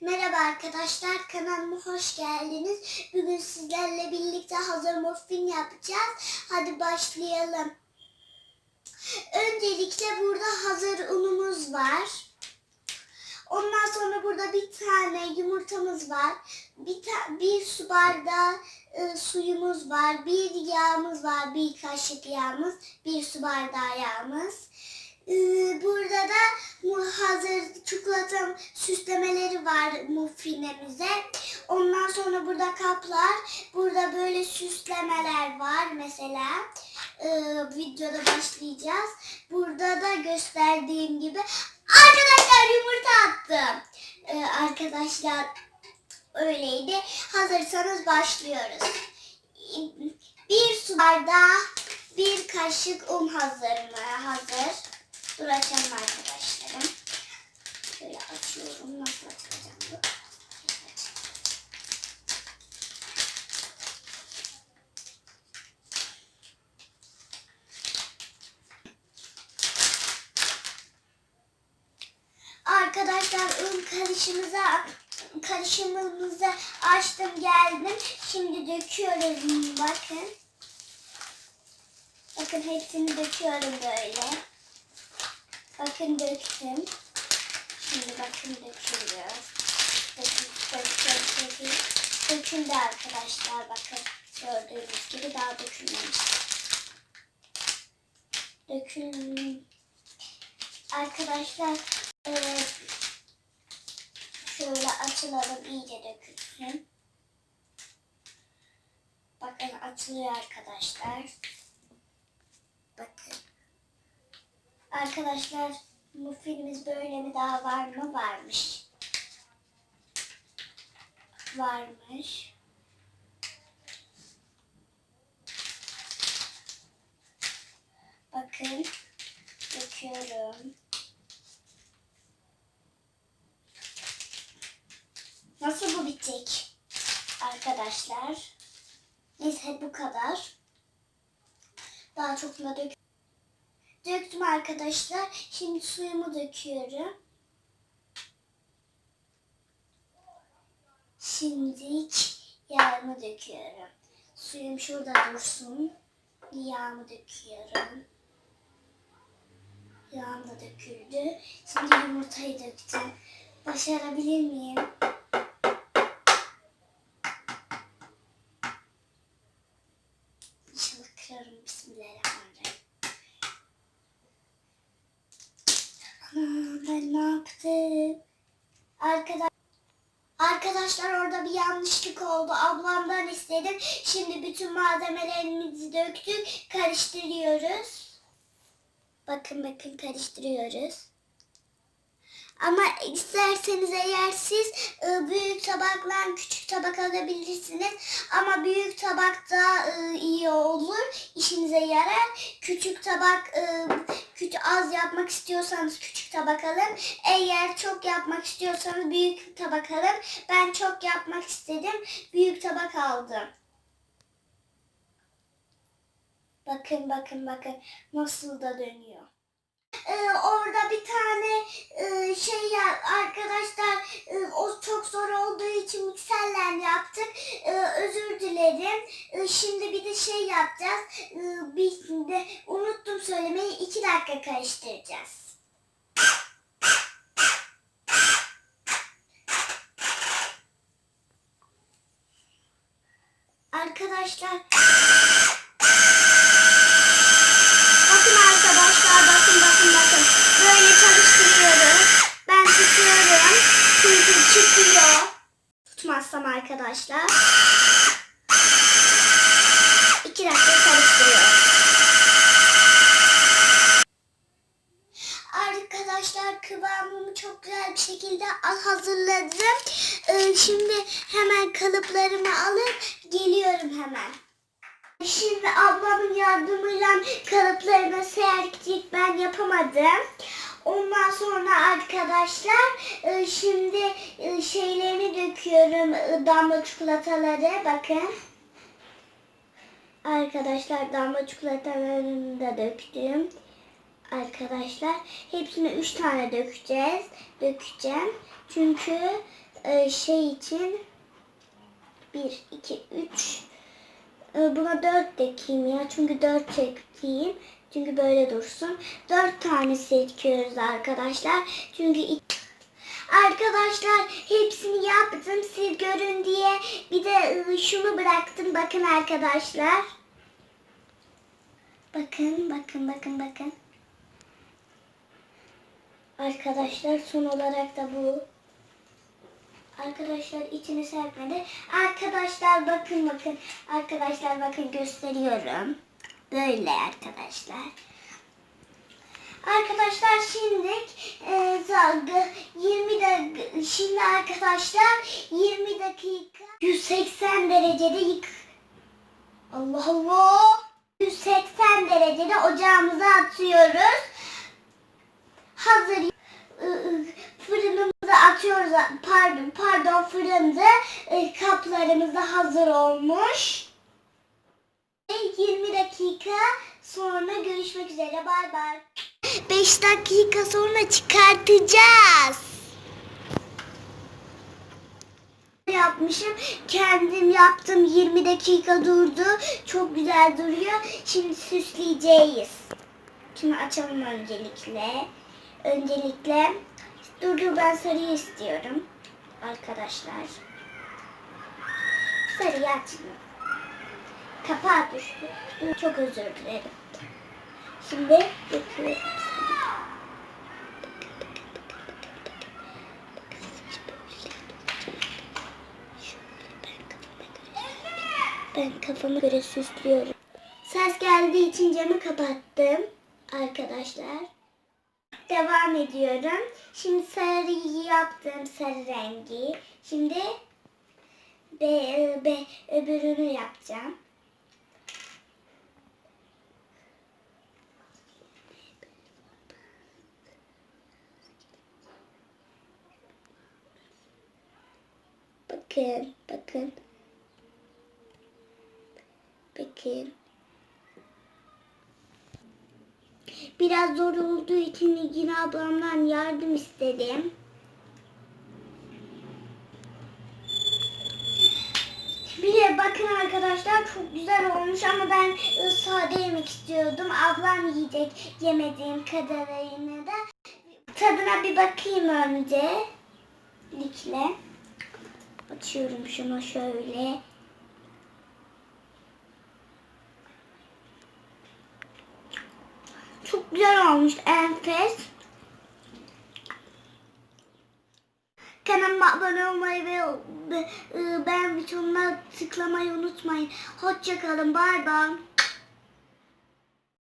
Merhaba arkadaşlar, kanalıma hoş geldiniz. Bugün sizlerle birlikte hazır muffin yapacağız. Hadi başlayalım. Öncelikle burada hazır unumuz var. Ondan sonra burada bir tane yumurtamız var. Bir, ta- bir su bardağı e, suyumuz var. Bir yağımız var. Bir kaşık yağımız. Bir su bardağı yağımız. Burada da hazır çikolata süslemeleri var muffinemize. Ondan sonra burada kaplar. Burada böyle süslemeler var mesela. Ee, videoda başlayacağız. Burada da gösterdiğim gibi arkadaşlar yumurta attım. Ee, arkadaşlar öyleydi. Hazırsanız başlıyoruz. Bir su bardağı bir kaşık un hazır mı? Hazır. Açalım arkadaşlarım. Şöyle açıyorum. Nasıl açacağım bu? Arkadaşlar un karışımıza karışımımızı açtım geldim. Şimdi döküyoruz bakın. Bakın hepsini döküyorum böyle. Bakın döktüm. Şimdi bakın dökülüyor. Dökün, dökün, dökün. Döküldü arkadaşlar bakın. Gördüğünüz gibi daha dökülmemiş. Dökül. Arkadaşlar eee, şöyle açılalım iyice dökülsün. Bakın açılıyor arkadaşlar. Bakın. Arkadaşlar muffinimiz böyle mi daha var mı? Varmış. Varmış. Bakın. Döküyorum. Nasıl bu bitecek? Arkadaşlar. Neyse bu kadar. Daha çok da dök Döktüm arkadaşlar. Şimdi suyumu döküyorum. Şimdi yağımı döküyorum. Suyum şurada dursun. Yağımı döküyorum. Yağım da döküldü. Şimdi yumurtayı döktüm. Başarabilir miyim? Ben ne yaptım? Arkadaş Arkadaşlar orada bir yanlışlık oldu. Ablamdan istedim. Şimdi bütün malzemelerimizi döktük. Karıştırıyoruz. Bakın bakın karıştırıyoruz. Ama isterseniz eğer siz e, büyük tabakla küçük tabak alabilirsiniz. Ama büyük tabak da e, iyi olur. işinize yarar. Küçük tabak e, küçük az yapmak istiyorsanız küçük tabak alın. Eğer çok yapmak istiyorsanız büyük tabak alın. Ben çok yapmak istedim. Büyük tabak aldım. Bakın bakın bakın nasıl da dönüyor. Ee, orada bir tane e, şey ya arkadaşlar e, o çok zor olduğu için mikserle yaptık. E, özür dilerim. E, şimdi bir de şey yapacağız. E, bir de unuttum söylemeyi. iki dakika karıştıracağız. Arkadaşlar Bakın arkadaşlar bakın bakın bakın. Böyle çalıştırıyoruz. Ben tutuyorum. Çünkü çıkıyor. Tutmazsam arkadaşlar. İki dakika karıştırıyorum. Arkadaşlar kıvamımı çok güzel bir şekilde hazırladım. Ee, Şimdi hemen kalıplarımı alıp geliyorum hemen. Şimdi ablamın yardımıyla kalıplarına serdik ben yapamadım. Ondan sonra arkadaşlar e, şimdi e, şeylerini döküyorum e, damla çikolataları bakın. Arkadaşlar damla çikolatalarını da döktüm. Arkadaşlar hepsini üç tane dökeceğiz. Dökeceğim. Çünkü şey için 1, 2, 3 e, buna 4 dekeyim ya. Çünkü 4 çekeyim. Çünkü böyle dursun. 4 tane seçiyoruz arkadaşlar. Çünkü Arkadaşlar hepsini yaptım siz görün diye. Bir de e, şunu bıraktım. Bakın arkadaşlar. Bakın, bakın, bakın, bakın. Arkadaşlar son olarak da bu. Arkadaşlar içini serpmedi. Arkadaşlar bakın bakın. Arkadaşlar bakın gösteriyorum. Böyle arkadaşlar. Arkadaşlar şimdi e, za- 20 dakika şimdi arkadaşlar 20 dakika 180 derecede yık Allah Allah 180 derecede ocağımıza atıyoruz. Hazır atıyoruz. Pardon, pardon fırında e, kaplarımız da hazır olmuş. Ve 20 dakika sonra görüşmek üzere. Bay bay. 5 dakika sonra çıkartacağız. yapmışım. Kendim yaptım. 20 dakika durdu. Çok güzel duruyor. Şimdi süsleyeceğiz. Şimdi açalım öncelikle. Öncelikle dur ben sarıyı istiyorum. Arkadaşlar. Sarıyı açmıyor. Kapağı düştü. Çok özür dilerim. Şimdi yapıyorum. Ben kafama göre süslüyorum. Ses geldiği için camı kapattım arkadaşlar. Devam ediyorum. Şimdi sarıyı yaptım sarı rengi. Şimdi be, be, öbürünü yapacağım. Bakın, bakın. Bakın. Biraz zor olduğu için yine ablamdan yardım istedim. Bir de bakın arkadaşlar çok güzel olmuş ama ben sade yemek istiyordum. Ablam yiyecek yemediğim kadarıyla da. Tadına bir bakayım önce. Likle. Açıyorum şunu şöyle. Çok güzel olmuş enfes. Kanalıma abone olmayı ve e, beğen butonuna tıklamayı unutmayın. Hoşçakalın. Bay bay.